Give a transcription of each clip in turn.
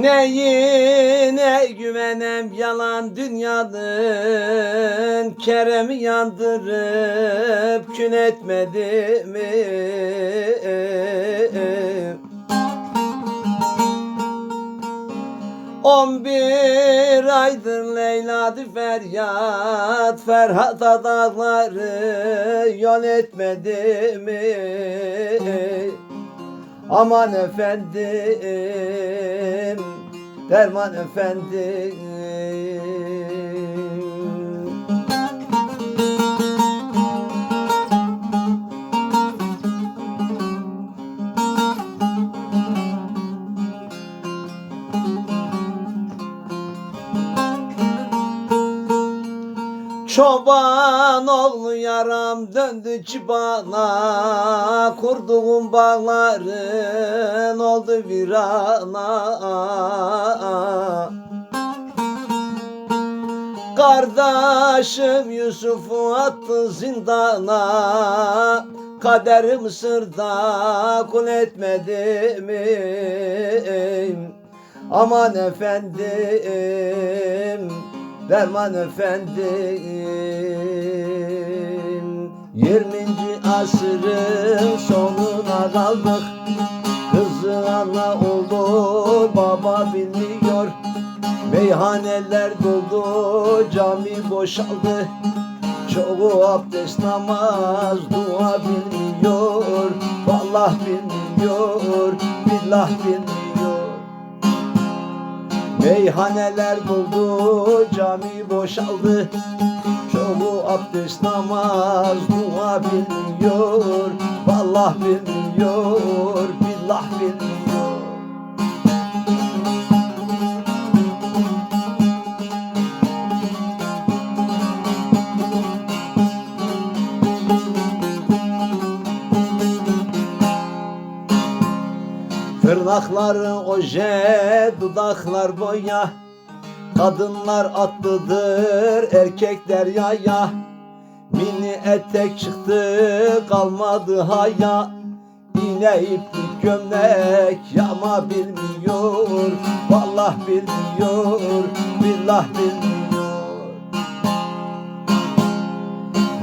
Neyine güvenem yalan dünyanın Kerem'i yandırıp kün etmedi mi? On bir aydır Leyla'dı feryat Ferhat adakları yol etmedi mi? Aman efendim Derman efendim Çoban oğlu yaram döndü çibana Kurduğum bağların oldu virana. Kardeşim Yusuf'u attı zindana. Kaderim sırda kul etmedi mi? Aman efendim Derman efendim 20. asrın sonuna kaldık. Kızı ana oldu baba bilmiyor. Meyhaneler doldu cami boşaldı. Çoğu abdest namaz dua bilmiyor. Vallahi bilmiyor billah bilmiyor Meyhaneler doldu, cami boşaldı. Çoğu abdest namaz, dua bilmiyor. Vallah bilmiyor, billah bilmiyor. Tırnakları oje, dudaklar boya. Kadınlar atlıdır, erkekler yaya Mini etek çıktı, kalmadı haya. İğne iplik gömlek, yama bilmiyor. Vallah bilmiyor, billah bilmiyor.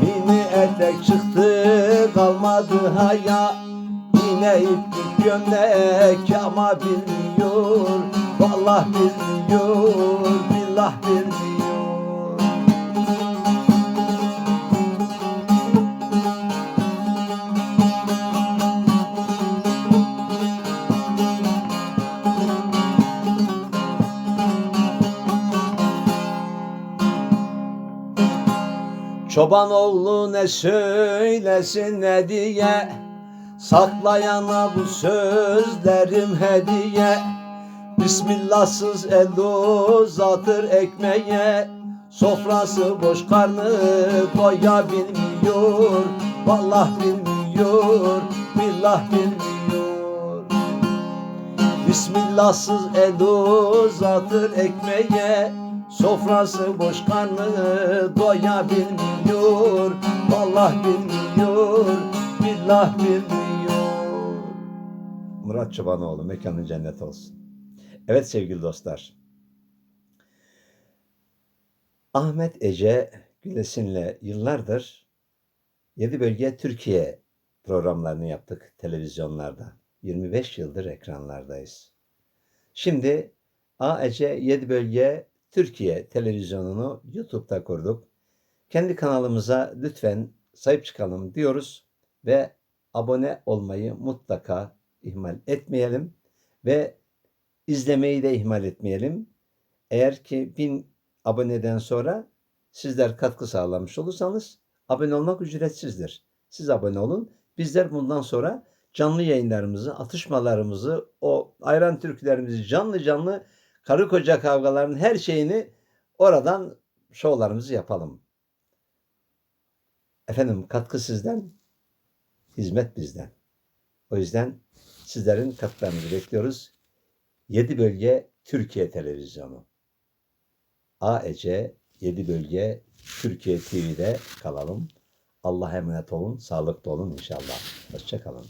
Mini etek çıktı, kalmadı haya İplik gömlek ama bilmiyor. Vallahi bilmiyor, billah bilmiyor. Çoban oğlu ne söylesin ne diye Saklayana bu sözlerim hediye Bismillahsız el uzatır ekmeğe. Sofrası boş karnı doya bilmiyor Vallah bilmiyor, billah bilmiyor. Bismillahsız el uzatır ekmeğe. Sofrası boş karnı doya bilmiyor Vallah bilmiyor, billah bilmiyor Murat Çobanoğlu mekanın cennet olsun. Evet sevgili dostlar. Ahmet Ece Gülesin'le yıllardır 7 bölge Türkiye programlarını yaptık televizyonlarda. 25 yıldır ekranlardayız. Şimdi AEC 7 bölge Türkiye televizyonunu YouTube'da kurduk. Kendi kanalımıza lütfen sahip çıkalım diyoruz ve abone olmayı mutlaka ihmal etmeyelim ve izlemeyi de ihmal etmeyelim. Eğer ki bin aboneden sonra sizler katkı sağlamış olursanız abone olmak ücretsizdir. Siz abone olun. Bizler bundan sonra canlı yayınlarımızı, atışmalarımızı, o ayran türkülerimizi canlı canlı karı koca kavgaların her şeyini oradan şovlarımızı yapalım. Efendim katkı sizden, hizmet bizden. O yüzden sizlerin katkılarınızı bekliyoruz. 7 bölge Türkiye Televizyonu. AEC 7 bölge Türkiye TV'de kalalım. Allah'a emanet olun. Sağlıklı olun inşallah. Hoşçakalın.